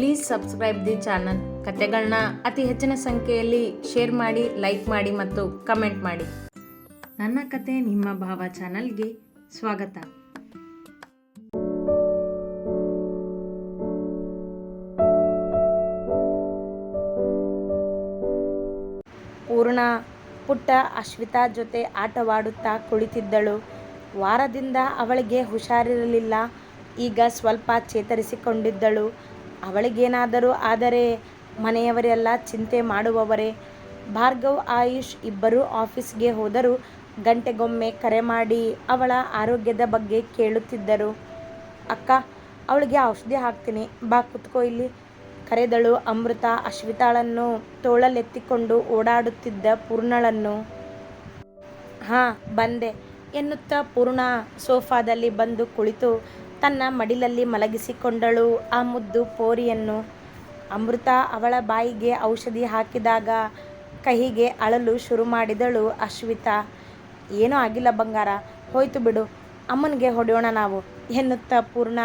Please subscribe the channel ಕತೆಗಳನ್ನ ಅತಿ ಹೆಚ್ಚಿನ ಸಂಖ್ಯೆಯಲ್ಲಿ ಶೇರ್ ಮಾಡಿ ಲೈಕ್ ಮಾಡಿ ಮತ್ತು ಕಮೆಂಟ್ ಮಾಡಿ. ನನ್ನ ಕತೆ ನಿಮ್ಮ ಭಾವ ಚಾನಲ್ಗೆ ಸ್ವಾಗತ. ಪೂರ್ಣ ಪುಟ್ಟ ಅಶ್ವಿತಾ ಜೊತೆ ಆಟವಾಡುತ್ತಾ ಕುಳಿತಿದ್ದಳು. ವಾರದಿಂದ ಅವಳಿಗೆ ಹುಷಾರಿರಲಿಲ್ಲ. ಈಗ ಸ್ವಲ್ಪ ಚೇತರಿಸಿಕೊಂಡಿದ್ದಳು. ಅವಳಿಗೇನಾದರೂ ಆದರೆ ಮನೆಯವರೆಲ್ಲ ಚಿಂತೆ ಮಾಡುವವರೇ. ಭಾರ್ಗವ್, ಆಯುಷ್ ಇಬ್ಬರೂ ಆಫೀಸ್ಗೆ ಹೋದರೂ ಗಂಟೆಗೊಮ್ಮೆ ಕರೆ ಮಾಡಿ ಅವಳ ಆರೋಗ್ಯದ ಬಗ್ಗೆ ಕೇಳುತ್ತಿದ್ದರು. ಅಕ್ಕ, ಅವಳಿಗೆ ಔಷಧಿ ಹಾಕ್ತೀನಿ. ಬಾ, ಕುತ್ಕೋ ಇಲ್ಲಿ. ಕರೆದಳು ಅಮೃತ ಅಶ್ವಿತಾಳನ್ನು ತೋಳಲೆತ್ತಿಕೊಂಡು ಓಡಾಡುತ್ತಿದ್ದ ಪೂರ್ಣಳನ್ನು. ಹಾ, ಬಂದೆ, ಎನ್ನುತ್ತಾ ಪೂರ್ಣ ಸೋಫಾದಲ್ಲಿ ಬಂದು ಕುಳಿತು ತನ್ನ ಮಡಿಲಲ್ಲಿ ಮಲಗಿಸಿಕೊಂಡಳು. ಆ ಮುದ್ದು ಪೋರಿಯನ್ನು ಅಮೃತ ಅವಳ ಬಾಯಿಗೆ ಔಷಧಿ ಹಾಕಿದಾಗ ಕಹಿಗೆ ಅಳಲು ಶುರು ಮಾಡಿದಳು ಅಶ್ವಿತಾ. ಏನೂ ಆಗಿಲ್ಲ ಬಂಗಾರ, ಹೋಯ್ತು ಬಿಡು, ಅಮ್ಮನಿಗೆ ಹೊಡೆಯೋಣ ನಾವು ಎನ್ನುತ್ತಾ ಪೂರ್ಣ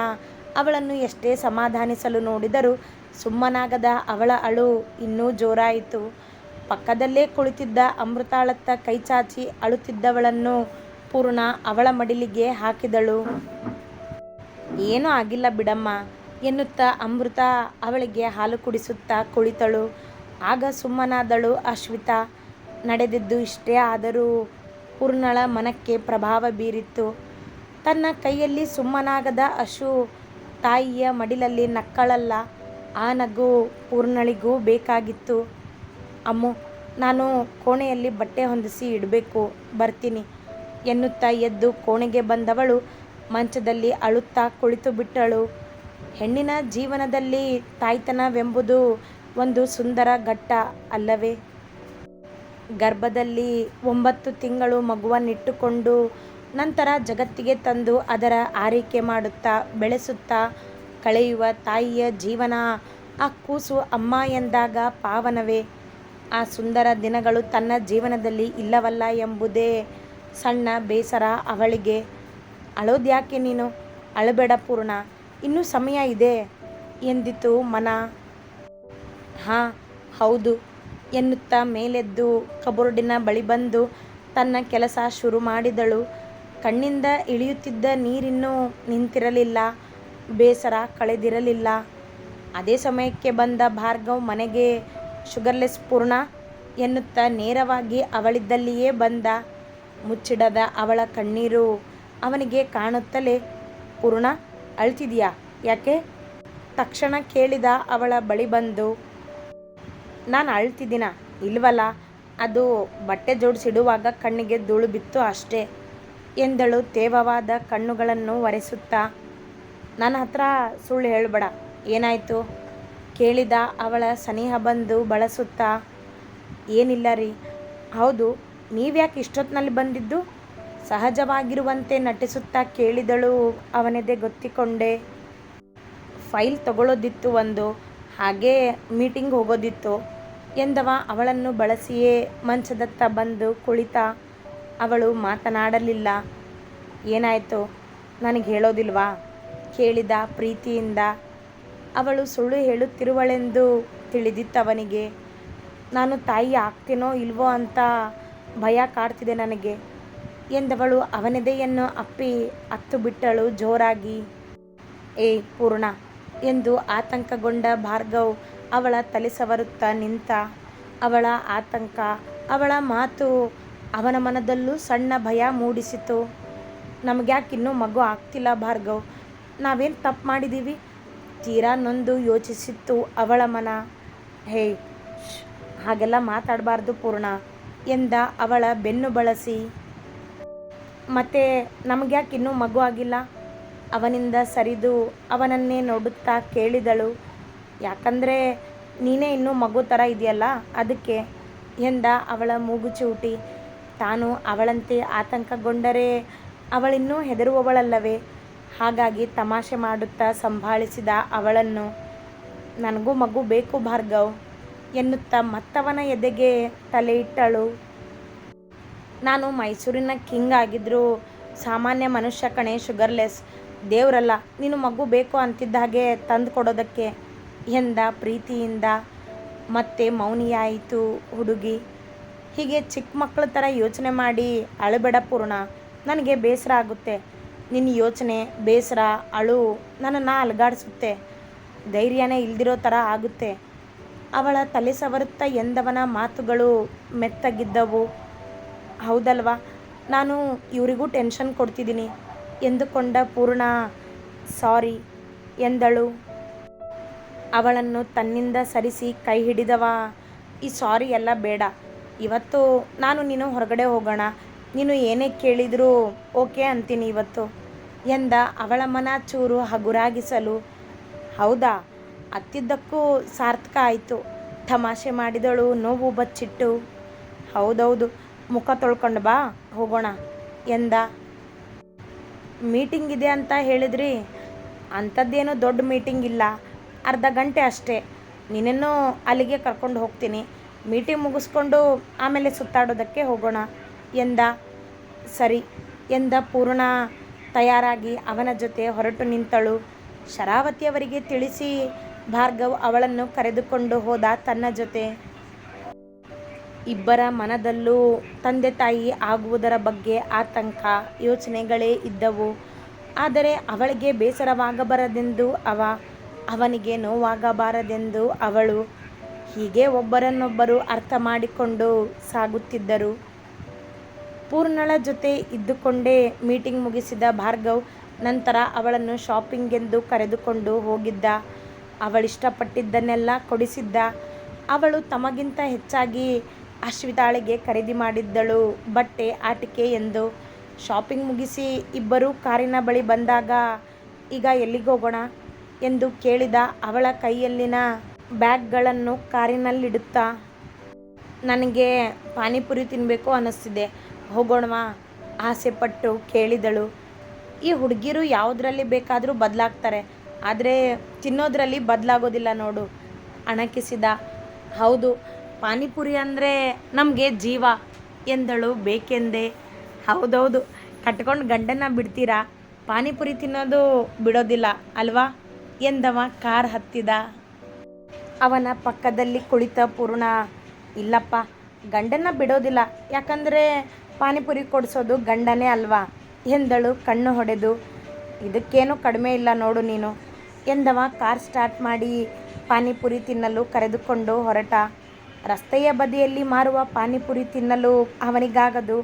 ಅವಳನ್ನು ಎಷ್ಟೇ ಸಮಾಧಾನಿಸಲು ನೋಡಿದರೂ ಸುಮ್ಮನಾಗದ ಅವಳ ಅಳು ಇನ್ನೂ ಜೋರಾಯಿತು. ಪಕ್ಕದಲ್ಲೇ ಕುಳಿತಿದ್ದ ಅಮೃತಾಳತ್ತ ಕೈಚಾಚಿ ಅಳುತ್ತಿದ್ದವಳನ್ನು ಪೂರ್ಣ ಅವಳ ಮಡಿಲಿಗೆ ಹಾಕಿದಳು. ಏನೂ ಆಗಿಲ್ಲ ಬಿಡಮ್ಮ ಎನ್ನುತ್ತಾ ಅಮೃತ ಅವಳಿಗೆ ಹಾಲು ಕುಡಿಸುತ್ತಾ ಕುಳಿತಳು. ಆಗ ಸುಮ್ಮನಾದಳು ಅಶ್ವಿತಾ. ನಡೆದಿದ್ದು ಇಷ್ಟೇ ಆದರೂ ಪೂರ್ಣಳ ಮನಕ್ಕೆ ಪ್ರಭಾವ ಬೀರಿತ್ತು. ತನ್ನ ಕೈಯಲ್ಲಿ ಸುಮ್ಮನಾಗದ ಅಶು ತಾಯಿಯ ಮಡಿಲಲ್ಲಿ ನಕ್ಕಳಲ್ಲ. ಆ ನಗು ಪೂರ್ಣಳಿಗೂ ಬೇಕಾಗಿತ್ತು. ಅಮ್ಮು, ನಾನು ಕೋಣೆಯಲ್ಲಿ ಬಟ್ಟೆ ಹೊಂದಿಸಿ ಇಡಬೇಕು, ಬರ್ತೀನಿ ಎನ್ನುತ್ತಾ ಎದ್ದು ಕೋಣೆಗೆ ಬಂದವಳು. ಮಂಚದಲ್ಲಿ ಅಳುತ್ತಾ ಕುಳಿತು ಬಿಟ್ಟಳು. ಹೆಣ್ಣಿನ ಜೀವನದಲ್ಲಿ ತಾಯ್ತನವೆಂಬುದು ಒಂದು ಸುಂದರ ಘಟ್ಟ ಅಲ್ಲವೇ? ಗರ್ಭದಲ್ಲಿ ಒಂಬತ್ತು ತಿಂಗಳು ಮಗುವನ್ನಿಟ್ಟುಕೊಂಡು ನಂತರ ಜಗತ್ತಿಗೆ ತಂದು ಅದರ ಆರೈಕೆ ಮಾಡುತ್ತಾ ಬೆಳೆಸುತ್ತಾ ಕಳೆಯುವ ತಾಯಿಯ ಜೀವನ ಆ ಕೂಸು ಅಮ್ಮ ಎಂದಾಗ ಪಾವನವೇ? ಆ ಸುಂದರ ದಿನಗಳು ತನ್ನ ಜೀವನದಲ್ಲಿ ಇಲ್ಲವಲ್ಲ ಎಂಬುದೇ ಸಣ್ಣ ಬೇಸರ ಅವಳಿಗೆ. ಅಳೋದ್ಯಾಕೆ ನೀನು? ಅಳಬೇಡ ಪೂರ್ಣ. ಇನ್ನೂ ಸಮಯ ಇದೆ ಎಂದಿತು ಮನ? ಹಾಂ, ಹೌದು. ಎನ್ನುತ್ತಾ ಮೇಲೆದ್ದು ಕಬೋರ್ಡಿನ ಬಳಿ ಬಂದು ತನ್ನ ಕೆಲಸ ಶುರು ಮಾಡಿದಳು. ಕಣ್ಣಿಂದ ಇಳಿಯುತ್ತಿದ್ದ ನೀರಿನ್ನೂ ನಿಂತಿರಲಿಲ್ಲ. ಬೇಸರ ಕಳೆದಿರಲಿಲ್ಲ. ಅದೇ ಸಮಯಕ್ಕೆ ಬಂದ ಭಾರ್ಗವ್ ಮನೆಗೆ, ಶುಗರ್ಲೆಸ್ ಪೂರ್ಣ ಎನ್ನುತ್ತಾ ನೇರವಾಗಿ ಅವಳಿದ್ದಲ್ಲಿಯೇ ಬಂದ. ಮುಚ್ಚಿಡದ ಅವಳ ಕಣ್ಣೀರು ಅವನಿಗೆ ಕಾಣುತ್ತಲೇ, ಪೂರ್ಣ, ಅಳ್ತಿದೀಯಾ? ಯಾಕೆ? ತಕ್ಷಣ ಕೇಳಿದ ಅವಳ ಬಳಿ ಬಂದು, ನಾನು ಅಳ್ತಿದ್ದೀನ? ಇಲ್ವಲ್ಲ? ಅದು ಬಟ್ಟೆ ಜೋಡಿಸಿಡುವಾಗ ಕಣ್ಣಿಗೆ ಧೂಳು ಬಿತ್ತು ಅಷ್ಟೇ ಎಂದಳು ತೇವವಾದ ಕಣ್ಣುಗಳನ್ನು ಒರೆಸುತ್ತಾ. ನನ್ನ ಹತ್ರ ಸುಳ್ಳು ಹೇಳಬೇಡ, ಏನಾಯಿತು? ಕೇಳಿದ ಅವಳ ಸನಿಹ ಬಂದು ಬಳಸುತ್ತಾ, ಏನಿಲ್ಲ ರೀ. ಹೌದು, ನೀವ್ಯಾಕೆ ಇಷ್ಟೊತ್ತಿನಲ್ಲಿ ಬಂದಿದ್ದು? ಸಹಜವಾಗಿರುವಂತೆ ನಟಿಸುತ್ತಾ ಕೇಳಿದಳು ಅವನೆದೆ ಗೊತ್ತಿಕೊಂಡೆ. ಫೈಲ್ ತಗೊಳ್ಳೋದಿತ್ತು ಒಂದು, ಹಾಗೇ ಮೀಟಿಂಗ್ ಹೋಗೋದಿತ್ತು ಎಂದವ ಅವಳನ್ನು ಬಳಸಿಯೇ ಮಂಚದತ್ತ ಬಂದು ಕುಳಿತ. ಅವಳು ಮಾತನಾಡಲಿಲ್ಲ. ಏನಾಯಿತು? ನನಗೆ ಹೇಳೋದಿಲ್ವಾ? ಕೇಳಿದ ಪ್ರೀತಿಯಿಂದ. ಅವಳು ಸುಳ್ಳು ಹೇಳುತ್ತಿರುವಳೆಂದು ತಿಳಿದಿತ್ತು ಅವನಿಗೆ. ನಾನು ತಾಯಿ ಆಗ್ತೇನೋ ಇಲ್ವೋ ಅಂತ ಭಯ ಕಾಡ್ತಿದೆ ನನಗೆ. ಎಂದವಳು. ಅವನೆದೆಯನ್ನು ಅಪ್ಪಿ ಅತ್ತು ಬಿಟ್ಟಳು ಜೋರಾಗಿ. ಏ ಪೂರ್ಣ, ಎಂದು ಆತಂಕಗೊಂಡ ಭಾರ್ಗವ್ ಅವಳ ತಲೆ ಸವರುತ್ತ ನಿಂತ, ಅವಳ ಆತಂಕ, ಅವಳ ಮಾತು ಅವನ ಮನದಲ್ಲೂ ಸಣ್ಣ ಭಯ ಮೂಡಿಸಿತು. ನಮಗ್ಯಾಕಿನ್ನೂ ಮಗು ಆಗ್ತಿಲ್ಲ ಭಾರ್ಗವ್, ನಾವೇನು ತಪ್ಪು ಮಾಡಿದ್ದೀವಿ ತೀರಾ ನೊಂದು ಯೋಚಿಸಿತ್ತು ಅವಳ ಮನ. ಹೇ ಹಾಗೆಲ್ಲ ಮಾತಾಡಬಾರ್ದು ಪೂರ್ಣ, ಎಂದ ಅವಳ ಬೆನ್ನು ಬಳಸಿ. ಮತ್ತೆ ನಮಗ್ಯಾಕಿನ್ನೂ ಮಗು ಆಗಿಲ್ಲ. ಅವನಿಂದ ಸರಿದು ಅವನನ್ನೇ ನೋಡುತ್ತಾ ಕೇಳಿದಳು. ಯಾಕಂದರೆ ನೀನೇ ಇನ್ನೂ ಮಗು ಥರ ಇದೆಯಲ್ಲ, ಅದಕ್ಕೆ ಎಂದ ಅವಳ ಮೂಗು ಚೂಟಿ. ತಾನು ಅವಳಂತೆ ಆತಂಕಗೊಂಡರೆ ಅವಳಿನ್ನೂ ಹೆದರುವವಳಲ್ಲವೇ? ಹಾಗಾಗಿ ತಮಾಷೆ ಮಾಡುತ್ತಾ ಸಂಭಾಳಿಸಿದ ಅವಳನ್ನು, ನನಗೂ ಮಗು ಬೇಕು ಭಾರ್ಗವ್ ಎನ್ನುತ್ತಾ ಮತ್ತವನ ಎದೆಗೆ ತಲೆ ಇಟ್ಟಳು ನಾನು ಮೈಸೂರಿನ ಕಿಂಗ್ ಆಗಿದ್ದರೂ ಸಾಮಾನ್ಯ ಮನುಷ್ಯ ಕಣೆ ಶುಗರ್ಲೆಸ್ ದೇವರಲ್ಲ. ನೀನು ಮಗು ಬೇಕು ಅಂತಿದ್ದ ಹಾಗೆ ತಂದು ಕೊಡೋದಕ್ಕೆ ಎಂದ ಪ್ರೀತಿಯಿಂದ ಮತ್ತೆ ಮೌನಿಯಾಯಿತು ಹುಡುಗಿ. ಹೀಗೆ ಚಿಕ್ಕ ಮಕ್ಕಳ ಥರ ಯೋಚನೆ ಮಾಡಿ ಅಳಬೇಡ ಪೂರ್ಣ. ನನಗೆ ಬೇಸರ ಆಗುತ್ತೆ. ನಿನ್ನ ಯೋಚನೆ, ಬೇಸರ, ಅಳು ನನ್ನನ್ನು ಅಲುಗಾಡಿಸುತ್ತೆ. ಧೈರ್ಯನೇ ಇಲ್ದಿರೋ ಥರ ಆಗುತ್ತೆ. ಅವಳ ತಲೆ ಸವರುತ್ತಾ ಎಂದವನ ಮಾತುಗಳು ಮೆತ್ತಗಿದ್ದವು. ಹೌದಲ್ವಾ? ನಾನು ಇವರಿಗೂ ಟೆನ್ಷನ್ ಕೊಡ್ತಿದ್ದೀನಿ. ಎಂದುಕೊಂಡ ಪೂರ್ಣ, ಸಾರಿ ಎಂದಳು. ಅವಳನ್ನು ತನ್ನಿಂದ ಸರಿಸಿ ಕೈ ಹಿಡಿದವ, ಈ ಸಾರಿ ಎಲ್ಲ ಬೇಡ. ಇವತ್ತು ನಾನು ನೀನು ಹೊರಗಡೆ ಹೋಗೋಣ. ನೀನು ಏನೇ ಕೇಳಿದರೂ ಓಕೆ ಅಂತೀನಿ ಇವತ್ತು ಎಂದ ಅವಳ ಮನ ಚೂರು ಹಗುರಾಗಿಸಲು. ಹೌದಾ? ಅತ್ತಿದ್ದಕ್ಕೂ ಸಾರ್ಥಕ ಆಯಿತು. ತಮಾಷೆ ಮಾಡಿದಳು, ನೋವು ಬಚ್ಚಿಟ್ಟು. ಹೌದೌದು. ಮುಖ ತೊಳ್ಕೊಂಡು ಬಾ, ಹೋಗೋಣ. ಎಂದ, ಮೀಟಿಂಗ್ ಇದೆ ಅಂತ ಹೇಳಿದ್ರಿ. ಅಂಥದ್ದೇನು ದೊಡ್ಡ ಮೀಟಿಂಗ್ ಇಲ್ಲ. ಅರ್ಧ ಗಂಟೆ ಅಷ್ಟೇ. ನೀನೇನು ಅಲ್ಲಿಗೆ ಕರ್ಕೊಂಡು ಹೋಗ್ತೀನಿ. ಮೀಟಿಂಗ್ ಮುಗಿಸ್ಕೊಂಡು ಆಮೇಲೆ ಸುತ್ತಾಡೋದಕ್ಕೆ ಹೋಗೋಣ. ಎಂದ, ಸರಿ. ಎಂದ, ಪೂರ್ಣ ತಯಾರಾಗಿ ಅವನ ಜೊತೆ ಹೊರಟು ನಿಂತಳು. ಶರಾವತಿಯವರಿಗೆ ತಿಳಿಸಿ ಭಾರ್ಗವ್ ಅವಳನ್ನು ಕರೆದುಕೊಂಡು ಹೋದ ತನ್ನ ಜೊತೆ. ಇಬ್ಬರ ಮನದಲ್ಲೂ ತಂದೆ ತಾಯಿ ಆಗುವುದರ ಬಗ್ಗೆ ಆತಂಕ, ಯೋಚನೆಗಳೇ ಇದ್ದವು. ಆದರೆ ಅವಳಿಗೆ ಬೇಸರವಾಗಬಾರದೆಂದು ಅವ, ಅವನಿಗೆ ನೋವಾಗಬಾರದೆಂದು ಅವಳು ಹೀಗೆ ಒಬ್ಬರನ್ನೊಬ್ಬರು ಅರ್ಥ ಮಾಡಿಕೊಂಡು ಸಾಗುತ್ತಿದ್ದರು. ಪೂರ್ಣಳ ಜೊತೆ ಇದ್ದುಕೊಂಡೇ ಮೀಟಿಂಗ್ ಮುಗಿಸಿದ ಭಾರ್ಗವ್ ನಂತರ ಅವಳನ್ನು ಶಾಪಿಂಗೆಂದು ಕರೆದುಕೊಂಡು ಹೋಗಿದ್ದ. ಅವಳಿಷ್ಟಪಟ್ಟಿದ್ದನ್ನೆಲ್ಲ ಕೊಡಿಸಿದ್ದ. ಅವಳು ತಮಗಿಂತ ಹೆಚ್ಚಾಗಿ ಅಶ್ವಿತಾಳಿಗೆ ಖರೀದಿ ಮಾಡಿದ್ದಳು. ಬಟ್ಟೆ, ಆಟಿಕೆ ಎಂದು. ಶಾಪಿಂಗ್ ಮುಗಿಸಿ ಇಬ್ಬರು ಕಾರಿನ ಬಳಿ ಬಂದಾಗ, ಈಗ ಎಲ್ಲಿಗೆ ಹೋಗೋಣ? ಎಂದು ಕೇಳಿದ ಅವಳ ಕೈಯಲ್ಲಿನ ಬ್ಯಾಗ್ಗಳನ್ನು ಕಾರಿನಲ್ಲಿಡುತ್ತಾ, ನನಗೆ ಪಾನಿಪುರಿ ತಿನ್ನಬೇಕು ಅನ್ನಿಸ್ತಿದೆ ಹೋಗೋಣವಾ? ಆಸೆಪಟ್ಟು ಕೇಳಿದಳು. ಈ ಹುಡುಗಿರು ಯಾವುದರಲ್ಲಿ ಬೇಕಾದರೂ ಬದಲಾಗ್ತಾರೆ. ಆದರೆ, ತಿನ್ನೋದ್ರಲ್ಲಿ ಬದಲಾಗೋದಿಲ್ಲ ನೋಡು, ಅಣಕಿಸಿದ. ಹೌದು ಪಾನಿಪುರಿ ಅಂದರೆ ನಮಗೆ ಜೀವ ಎಂದಳು ಬೇಕೆಂದೆ? ಹೌದೌದು. ಕಟ್ಕೊಂಡು ಗಂಡನ ಬಿಡ್ತೀರಾ? ಪಾನಿಪುರಿ ತಿನ್ನೋದು ಬಿಡೋದಿಲ್ಲ, ಅಲ್ವಾ? ಎಂದವ ಕಾರ್ ಹತ್ತಿದ. ಅವನ ಪಕ್ಕದಲ್ಲಿ ಕುಳಿತ ಪೂರ್ಣ, ಇಲ್ಲಪ್ಪ ಗಂಡನ ಬಿಡೋದಿಲ್ಲ. ಯಾಕಂದರೆ ಪಾನಿಪುರಿ ಕೊಡಿಸೋದು ಗಂಡನೇ ಅಲ್ವಾ? ಎಂದಳು ಕಣ್ಣು ಹೊಡೆದು. ಇದಕ್ಕೇನು ಕಡಿಮೆ ಇಲ್ಲ ನೋಡು ನೀನು, ಎಂದವ ಕಾರ್ ಸ್ಟಾರ್ಟ್ ಮಾಡಿ ಪಾನಿಪುರಿ ತಿನ್ನಲು ಕರೆದುಕೊಂಡು ಹೊರಟ. ರಸ್ತೆಯ ಬದಿಯಲ್ಲಿ ಮಾರುವ ಪಾನಿಪುರಿ ತಿನ್ನಲು ಅವನಿಗಾಗದು.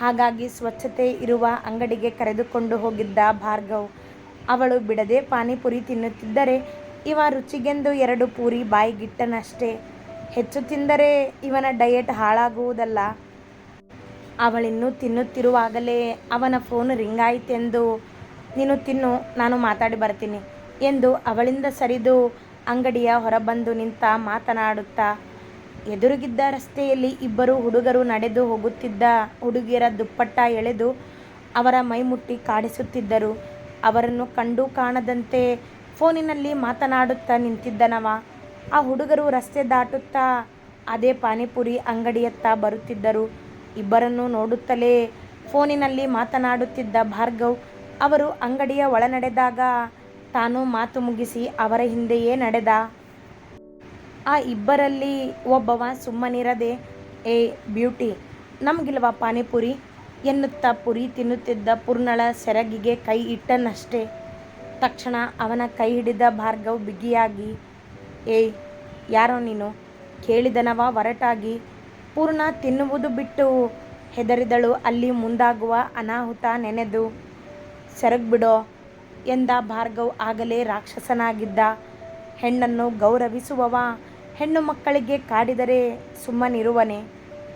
ಹಾಗಾಗಿ ಸ್ವಚ್ಛತೆ ಇರುವ ಅಂಗಡಿಗೆ ಕರೆದುಕೊಂಡು ಹೋಗಿದ್ದ ಭಾರ್ಗವ್, ಅವಳು ಬಿಡದೆ ಪಾನಿಪುರಿ ತಿನ್ನುತ್ತಿದ್ದರೆ ಇವ ರುಚಿಗೆಂದು ಎರಡು ಪೂರಿ ಬಾಯಿಗಿಟ್ಟನಷ್ಟೇ. ಹೆಚ್ಚು ತಿಂದರೆ ಇವನ ಡಯೆಟ್ ಹಾಳಾಗುವುದಲ್ಲ. ಅವಳಿನ್ನೂ ತಿನ್ನುತ್ತಿರುವಾಗಲೇ ಅವನ ಫೋನ್ ರಿಂಗ್ ಆಯಿತೆಂದು ನೀನು ತಿನ್ನು, ನಾನು ಮಾತಾಡಿ ಬರ್ತೀನಿ, ಎಂದು ಅವಳಿಂದ ಸರಿದು ಅಂಗಡಿಯ ಹೊರಬಂದು ನಿಂತ ಮಾತನಾಡುತ್ತಾ ಎದುರುಗಿದ್ದ ರಸ್ತೆಯಲ್ಲಿ ಇಬ್ಬರು ಹುಡುಗರು ನಡೆದು ಹೋಗುತ್ತಿದ್ದ ಹುಡುಗಿಯರ ದುಪ್ಪಟ್ಟ ಎಳೆದು ಅವರ ಮೈಮುಟ್ಟಿ ಕಾಡಿಸುತ್ತಿದ್ದರು. ಅವರನ್ನು ಕಂಡು ಕಾಣದಂತೆ ಫೋನಿನಲ್ಲಿ ಮಾತನಾಡುತ್ತಾ ನಿಂತಿದ್ದನವ. ಆ ಹುಡುಗರು ರಸ್ತೆ ದಾಟುತ್ತಾ ಅದೇ ಪಾನಿಪುರಿ ಅಂಗಡಿಯತ್ತ ಬರುತ್ತಿದ್ದರು. ಇಬ್ಬರನ್ನು ನೋಡುತ್ತಲೇ ಫೋನಿನಲ್ಲಿ ಮಾತನಾಡುತ್ತಿದ್ದ ಭಾರ್ಗವ್ ಅವರು ಅಂಗಡಿಯ ಒಳನಡೆದಾಗ ತಾನು ಮಾತು ಮುಗಿಸಿ ಅವರ ಹಿಂದೆಯೇ ನಡೆದ. ಆ ಇಬ್ಬರಲ್ಲಿ ಒಬ್ಬವ ಸುಮ್ಮನಿರದೆ, ಏ, ಬ್ಯೂಟಿ, ನಮಗಿಲ್ವಾ ಪಾನಿಪುರಿ? ಎನ್ನುತ್ತಾ ಪುರಿ ತಿನ್ನುತ್ತಿದ್ದ ಪೂರ್ಣಳ ಸೆರಗಿಗೆ ಕೈ ಇಟ್ಟನಷ್ಟೇ. ತಕ್ಷಣ ಅವನ ಕೈ ಹಿಡಿದ ಭಾರ್ಗವ್ ಬಿಗಿಯಾಗಿ ಏಯ್ ಯಾರೋ ನೀನು? ಕೇಳಿದನವ ಒರಟಾಗಿ? ಪೂರ್ಣ ತಿನ್ನುವುದು ಬಿಟ್ಟು ಹೆದರಿದಳು ಅಲ್ಲಿ ಮುಂದಾಗುವ ಅನಾಹುತ ನೆನೆದು ಸೆರಗ್ಬಿಡೋ ಎಂದ ಭಾರ್ಗವ್ ಆಗಲೇ ರಾಕ್ಷಸನಾಗಿದ್ದ ಹೆಣ್ಣನ್ನು ಗೌರವಿಸುವವ ಹೆಣ್ಣು ಮಕ್ಕಳಿಗೆ ಕಾಡಿದರೆ ಸುಮ್ಮನಿರುವನೆ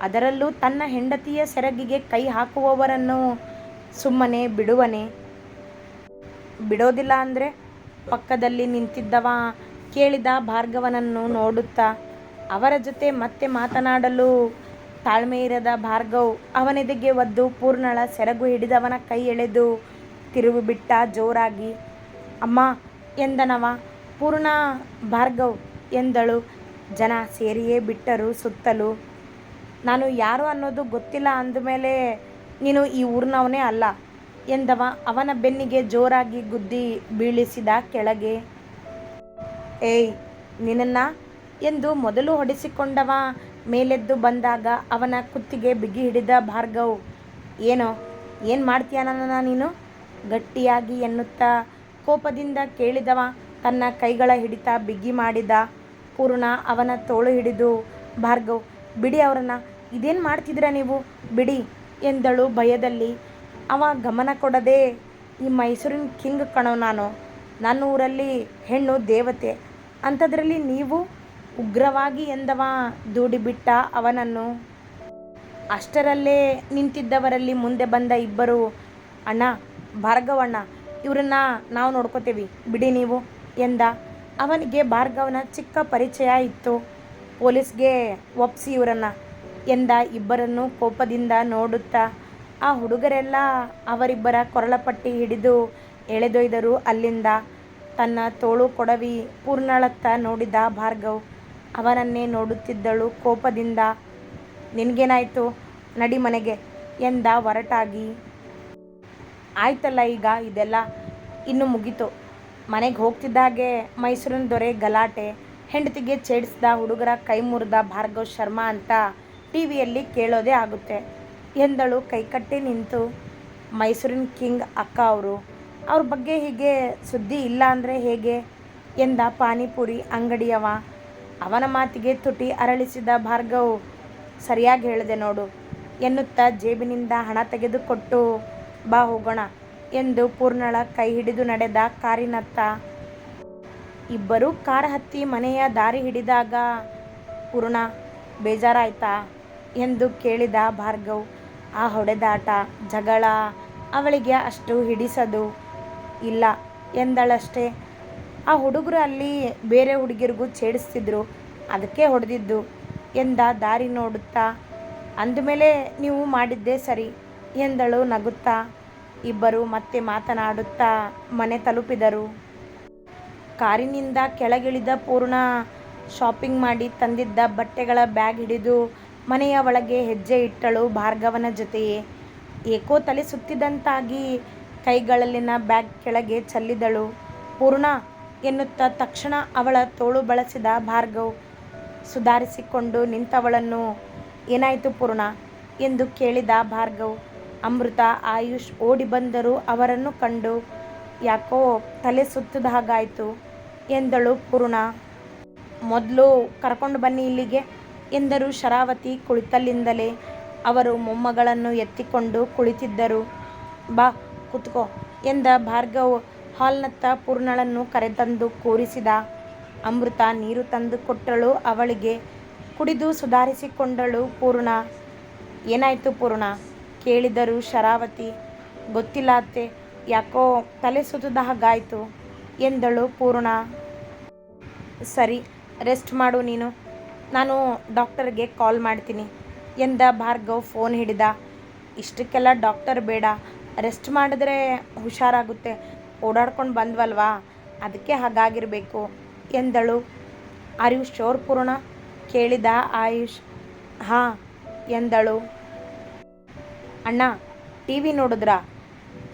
ಅದರಲ್ಲೂ ತನ್ನ ಹೆಂಡತಿಯ ಸೆರಗಿಗೆ ಕೈ ಹಾಕುವವರನ್ನು ಸುಮ್ಮನೆ ಬಿಡುವನೆ. ಬಿಡೋದಿಲ್ಲ ಅಂದರೆ ಪಕ್ಕದಲ್ಲಿ ನಿಂತಿದ್ದವ ಕೇಳಿದ ಭಾರ್ಗವನನ್ನು ನೋಡುತ್ತಾ, ಅವರ ಜೊತೆ ಮತ್ತೆ ಮಾತನಾಡಲು ತಾಳ್ಮೆ ಇರದ ಭಾರ್ಗವ್ ಅವನೆದೆಗೆ ಒದ್ದು ಪೂರ್ಣಳ ಸೆರಗು ಹಿಡಿದವನ ಕೈ ಎಳೆದು ತಿರುವು ಬಿಟ್ಟ ಜೋರಾಗಿ, ಅಮ್ಮ ಎಂದನವ? ಪೂರ್ಣ ಭಾರ್ಗವ್ ಎಂದಳು. ಜನ ಸೇರಿಯೇ ಬಿಟ್ಟರು, ಸುತ್ತಲೂ. ನಾನು ಯಾರು ಅನ್ನೋದು ಗೊತ್ತಿಲ್ಲ ಅಂದಮೇಲೆ, ನೀನು ಈ ಊರಿನವನೇ ಅಲ್ಲ ಎಂದವ ಅವನ ಬೆನ್ನಿಗೆ ಜೋರಾಗಿ ಗುದ್ದಿ ಬೀಳಿಸಿದ ಕೆಳಗೆ. ಏಯ್ ನಿನ್ನ ಎಂದು ಮೊದಲು ಹೊಡೆಸಿಕೊಂಡವ ಮೇಲೆದ್ದು ಬಂದಾಗ ಅವನ ಕುತ್ತಿಗೆ ಬಿಗಿ ಹಿಡಿದ ಭಾರ್ಗವ್. ಏನೋ, ಏನು ಮಾಡ್ತೀಯ ನನ್ನ ನೀನು? ಗಟ್ಟಿಯಾಗಿ ಎನ್ನುತ್ತಾ ಕೋಪದಿಂದ ಕೇಳಿದವ ತನ್ನ ಕೈಗಳ ಹಿಡಿತ ಬಿಗಿ ಮಾಡಿದ ಪೂರ್ಣ ಅವನ ತೋಳು ಹಿಡಿದು, ಭಾರ್ಗವ್, ಬಿಡಿ ಅವರನ್ನ. ಇದೇನು ಮಾಡ್ತಿದ್ದೀರಾ ನೀವು? ಬಿಡಿ, ಎಂದಳು ಭಯದಲ್ಲಿ. ಅವ ಗಮನ ಕೊಡದೆ, ಈ ಮೈಸೂರಿನ ಕಿಂಗ್ ಕಣೋ ನಾನು. ನನ್ನ ಊರಲ್ಲಿ ಹೆಣ್ಣು ದೇವತೆ. ಅಂಥದ್ರಲ್ಲಿ ನೀವು? ಉಗ್ರವಾಗಿ ಎಂದವ ದೂಡಿಬಿಟ್ಟ ಅವನನ್ನು. ಅಷ್ಟರಲ್ಲೇ ನಿಂತಿದ್ದವರಲ್ಲಿ ಮುಂದೆ ಬಂದ ಇಬ್ಬರು, ಅಣ್ಣ ಭಾರ್ಗವಣ್ಣ ಇವರನ್ನ ನಾವು ನೋಡ್ಕೋತೀವಿ. ಬಿಡಿ ನೀವು, ಎಂದ. ಅವನಿಗೆ ಭಾರ್ಗವನ ಚಿಕ್ಕ ಪರಿಚಯ ಇತ್ತು. ಪೊಲೀಸ್ಗೆ ಒಪ್ಸಿ ಇವರನ್ನ ಎಂದ ಇಬ್ಬರನ್ನು ಕೋಪದಿಂದ ನೋಡುತ್ತಾ, ಆ ಹುಡುಗರೆಲ್ಲ ಅವರಿಬ್ಬರ ಕೊರಳಪಟ್ಟಿ ಹಿಡಿದು ಎಳೆದೊಯ್ದರು. ಅಲ್ಲಿಂದ ತನ್ನ ತೋಳು ಕೊಡವಿ ಪೂರ್ಣಳತ್ತ ನೋಡಿದ ಭಾರ್ಗವ್ ಅವನನ್ನೇ ನೋಡುತ್ತಿದ್ದಳು. ಕೋಪದಿಂದ, ನಿನಗೇನಾಯಿತು? ನಡಿ ಮನೆಗೆ ಎಂದ ಹೊರಟಾಗಿ. ಆಯ್ತಲ್ಲ ಈಗ, ಇದೆಲ್ಲ ಇನ್ನು ಮುಗೀತು. ಮನೆಗೆ ಹೋಗ್ತಿದ್ದಾಗೆ ಮೈಸೂರಿನ ದೊರೆ ಗಲಾಟೆ, ಹೆಂಡತಿಗೆ ಛೇಡಿಸ್ದ ಹುಡುಗರ ಕೈ ಮುರಿದ ಭಾರ್ಗವ್ ಶರ್ಮಾ ಅಂತ ಟಿ ವಿಯಲ್ಲಿ ಕೇಳೋದೇ ಆಗುತ್ತೆ. ಎಂದಳು ಕೈಕಟ್ಟಿ ನಿಂತು ಮೈಸೂರಿನ ಕಿಂಗ್ ಅಕ್ಕ ಅವರು. ಅವ್ರ ಬಗ್ಗೆ ಹೀಗೆ ಸುದ್ದಿ ಇಲ್ಲ ಅಂದರೆ ಹೇಗೆ? ಎಂದ ಪಾನಿಪುರಿ ಅಂಗಡಿಯವ. ಅವನ ಮಾತಿಗೆ ತುಟಿ ಅರಳಿಸಿದ ಭಾರ್ಗವ್, ಸರಿಯಾಗಿ ಹೇಳಿದೆ ನೋಡು. ಎನ್ನುತ್ತಾ ಜೇಬಿನಿಂದ ಹಣ ತೆಗೆದುಕೊಟ್ಟು, ಬಾ ಹೋಗೋಣ. ಎಂದು ಪೂರ್ಣಳ ಕೈ ಹಿಡಿದು ನಡೆದ ಕಾರಿನತ್ತ. ಇಬ್ಬರು ಕಾರ್ ಹತ್ತಿ ಮನೆಯ ದಾರಿ ಹಿಡಿದಾಗ, ಪೂರ್ಣ, ಬೇಜಾರಾಯ್ತಾ? ಎಂದು ಕೇಳಿದ ಭಾರ್ಗವ್. ಆ ಹೊಡೆದಾಟ, ಜಗಳ ಅವಳಿಗೆ ಅಷ್ಟು ಹಿಡಿಸದು ಇಲ್ಲ ಎಂದಳಷ್ಟೇ. ಆ ಹುಡುಗರು ಅಲ್ಲಿ ಬೇರೆ ಹುಡುಗಿರಿಗೂ ಛೇಡಿಸ್ತಿದ್ರು, ಅದಕ್ಕೆ ಹೊಡೆದಿದ್ದು ಎಂದ ದಾರಿ ನೋಡುತ್ತಾ, ಅಂದಮೇಲೆ ನೀವು ಮಾಡಿದ್ದೇ ಸರಿ, ಎಂದಳು ನಗುತ್ತಾ. ಇಬ್ಬರು ಮತ್ತೆ ಮಾತನಾಡುತ್ತಾ ಮನೆ ತಲುಪಿದರು. ಕಾರಿನಿಂದ ಕೆಳಗಿಳಿದ ಪೂರ್ಣ ಶಾಪಿಂಗ್ ಮಾಡಿ ತಂದಿದ್ದ ಬಟ್ಟೆಗಳ ಬ್ಯಾಗ್ ಹಿಡಿದು ಮನೆಯ ಒಳಗೆ ಹೆಜ್ಜೆ ಇಟ್ಟಳು ಭಾರ್ಗವನ ಜೊತೆಯೇ. ಏಕೋ ತಲೆ ಸುತ್ತಿದಂತಾಗಿ ಕೈಗಳಲ್ಲಿನ ಬ್ಯಾಗ್ ಕೆಳಗೆ ಚೆಲ್ಲಿದಳು. ಪೂರ್ಣ ಎನ್ನುತ್ತಾ ತಕ್ಷಣ ಅವಳ ತೋಳು ಬಳಸಿದ ಭಾರ್ಗವ್ ಸುಧಾರಿಸಿಕೊಂಡು ನಿಂತವಳನ್ನು ಏನಾಯಿತು ಪೂರ್ಣ? ಎಂದು ಕೇಳಿದ ಭಾರ್ಗವ್. ಅಮೃತ, ಆಯುಷ್ ಓಡಿ ಬಂದರು ಅವರನ್ನು ಕಂಡು ಯಾಕೋ ತಲೆ ಸುತ್ತದ ಹಾಗಾಯಿತು ಎಂದಳು ಪೂರ್ಣ. ಮೊದಲು ಕರ್ಕೊಂಡು ಬನ್ನಿ ಇಲ್ಲಿಗೆ ಎಂದರು ಶರಾವತಿ ಕುಳಿತಲ್ಲಿಂದಲೇ. ಅವರು ಮೊಮ್ಮಗಳನ್ನು ಎತ್ತಿಕೊಂಡು ಕುಳಿತಿದ್ದರು. ಬಾ, ಕುತ್ಕೋ ಎಂದ ಭಾರ್ಗವ್ ಹಾಲ್ನತ್ತ ಪೂರ್ಣಳನ್ನು ಕರೆತಂದು ಕೂರಿಸಿದ. ಅಮೃತ ನೀರು ತಂದು ಕೊಟ್ಟಳು ಅವಳಿಗೆ. ಕುಡಿದು ಸುಧಾರಿಸಿಕೊಂಡಳು ಪೂರ್ಣ. ಏನಾಯಿತು ಪೂರ್ಣ? ಕೇಳಿದರು, ಶರಾವತಿ ಗೊತ್ತಿಲ್ಲ ಅತ್ತೆ ಯಾಕೋ ತಲೆ ಸುತ್ತದ ಹಾಗಾಯಿತು ಎಂದಳು ಪೂರ್ಣ. ಸರಿ, ರೆಸ್ಟ್ ಮಾಡು ನೀನು. ನಾನು ಡಾಕ್ಟರ್ಗೆ ಕಾಲ್ ಮಾಡ್ತೀನಿ, ಎಂದ ಭಾರ್ಗವ್ ಫೋನ್ ಹಿಡಿದ. ಇಷ್ಟಕ್ಕೆಲ್ಲ ಡಾಕ್ಟರ್ ಬೇಡ. ರೆಸ್ಟ್ ಮಾಡಿದ್ರೆ ಹುಷಾರಾಗುತ್ತೆ. ಓಡಾಡ್ಕೊಂಡು ಬಂದ್ವಲ್ವಾ? ಅದಕ್ಕೆ ಹಾಗಾಗಿರಬೇಕು, ಎಂದಳು. ಆರ್ ಯು ಶೋರ್ ಪೂರ್ಣ? ಕೇಳಿದ ಆಯುಷ್. ಹಾಂ, ಎಂದಳು. ಅಣ್ಣ ಟಿ ವಿ ನೋಡಿದ್ರಾ?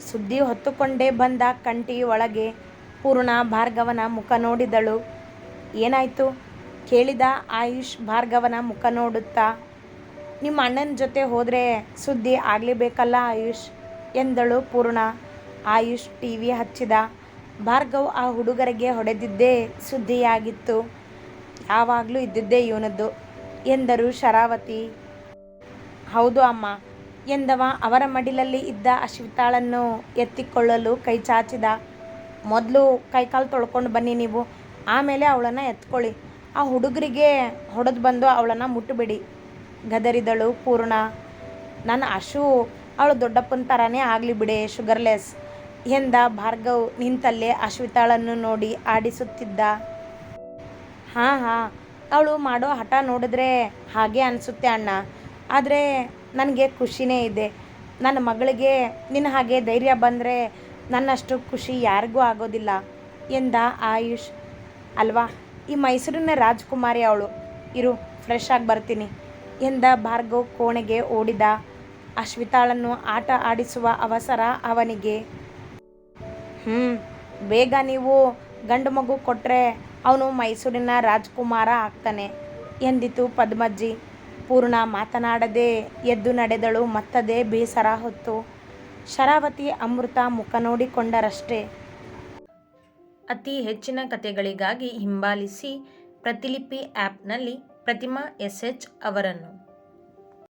ಸುದ್ದಿ ಹೊತ್ತುಕೊಂಡೇ ಬಂದ ಕಂಟಿ ಒಳಗೆ ಪೂರ್ಣ ಭಾರ್ಗವನ ಮುಖ ನೋಡಿದಳು. ಏನಾಯಿತು? ಕೇಳಿದ ಆಯುಷ್ ಭಾರ್ಗವನ ಮುಖ ನೋಡುತ್ತಾ, ನಿಮ್ಮ ಅಣ್ಣನ ಜೊತೆ ಹೋದರೆ ಸುದ್ದಿ ಆಗಲೇಬೇಕಲ್ಲ ಆಯುಷ್? ಎಂದಳು ಪೂರ್ಣ. ಆಯುಷ್ ಟಿ ವಿ ಹಚ್ಚಿದ, ಭಾರ್ಗವ್ ಆ ಹುಡುಗರಿಗೆ ಹೊಡೆದಿದ್ದೇ ಸುದ್ದಿಯಾಗಿತ್ತು. ಯಾವಾಗಲೂ ಇದ್ದಿದ್ದೇ ಇವನದ್ದು, ಎಂದರು ಶರಾವತಿ. ಹೌದು ಅಮ್ಮ ಎಂದವ ಅವರ ಮಡಿಲಲ್ಲಿ ಇದ್ದ ಅಶ್ವಿತಾಳನ್ನು ಎತ್ತಿಕೊಳ್ಳಲು ಕೈ ಚಾಚಿದ. ಮೊದಲು ಕೈಕಾಲು ತೊಳ್ಕೊಂಡು ಬನ್ನಿ ನೀವು, ಆಮೇಲೆ ಅವಳನ್ನು ಎತ್ಕೊಳ್ಳಿ. ಆ ಹುಡುಗರಿಗೆ ಹೊಡೆದು ಬಂದು ಅವಳನ್ನು ಮುಟ್ಟಬೇಡಿ, ಗದರಿದಳು ಪೂರ್ಣ. ನನ್ನ ಅಶು, ಅವಳು ದೊಡ್ಡಪ್ಪನ ಥರನೇ ಆಗಲಿ ಬಿಡೆ, ಶುಗರ್ಲೆಸ್ ಎಂದ ಭಾರ್ಗವ್ ನಿಂತಲ್ಲೇ ಅಶ್ವಿತಾಳನ್ನು ನೋಡಿ ಆಡಿಸುತ್ತಿದ್ದ. ಹಾಂ ಹಾಂ, ಅವಳು ಮಾಡೋ ಹಠ ನೋಡಿದ್ರೆ ಹಾಗೆ ಅನಿಸುತ್ತೆ ಅಣ್ಣ. ಆದರೆ ನನಗೆ ಖುಷಿನೇ ಇದೆ. ನನ್ನ ಮಗಳಿಗೆ ನಿನ್ನ ಹಾಗೆ ಧೈರ್ಯ ಬಂದರೆ ನನ್ನಷ್ಟು ಖುಷಿ ಯಾರಿಗೂ ಆಗೋದಿಲ್ಲ ಎಂದ ಆಯುಷ್. ಅಲ್ವಾ? ಈ ಮೈಸೂರಿನ ರಾಜ್ಕುಮಾರಿ ಅವಳು. ಇರು ಫ್ರೆಶ್ ಆಗಿ ಬರ್ತೀನಿ ಎಂದ ಭಾರ್ಗವ್ ಕೋಣೆಗೆ ಓಡಿದ ಅಶ್ವಿತಾಳನ್ನು ಆಟ ಆಡಿಸುವ ಅವಸರ ಅವನಿಗೆ. ಹ್ಞೂ ಬೇಗ ನೀವು ಗಂಡು ಮಗು ಕೊಟ್ಟರೆ ಅವನು ಮೈಸೂರಿನ ರಾಜ್ಕುಮಾರ ಆಗ್ತಾನೆ ಎಂದಿತು ಪದ್ಮಜ್ಜಿ. ಪೂರ್ಣ ಮಾತನಾಡದೆ ಎದ್ದು ನಡೆದಳು ಮತ್ತದೇ ಬೇಸರ ಹೊತ್ತು. ಶರಾವತಿ, ಅಮೃತ ಮುಖ ನೋಡಿಕೊಂಡರಷ್ಟೇ ಅತಿ ಹೆಚ್ಚಿನ ಕಥೆಗಳಿಗಾಗಿ ಹಿಂಬಾಲಿಸಿ ಪ್ರತಿಲಿಪಿ ಆ್ಯಪ್ನಲ್ಲಿ ಪ್ರತಿಮಾ ಎಸ್. ಎಚ್. ಅವರನ್ನು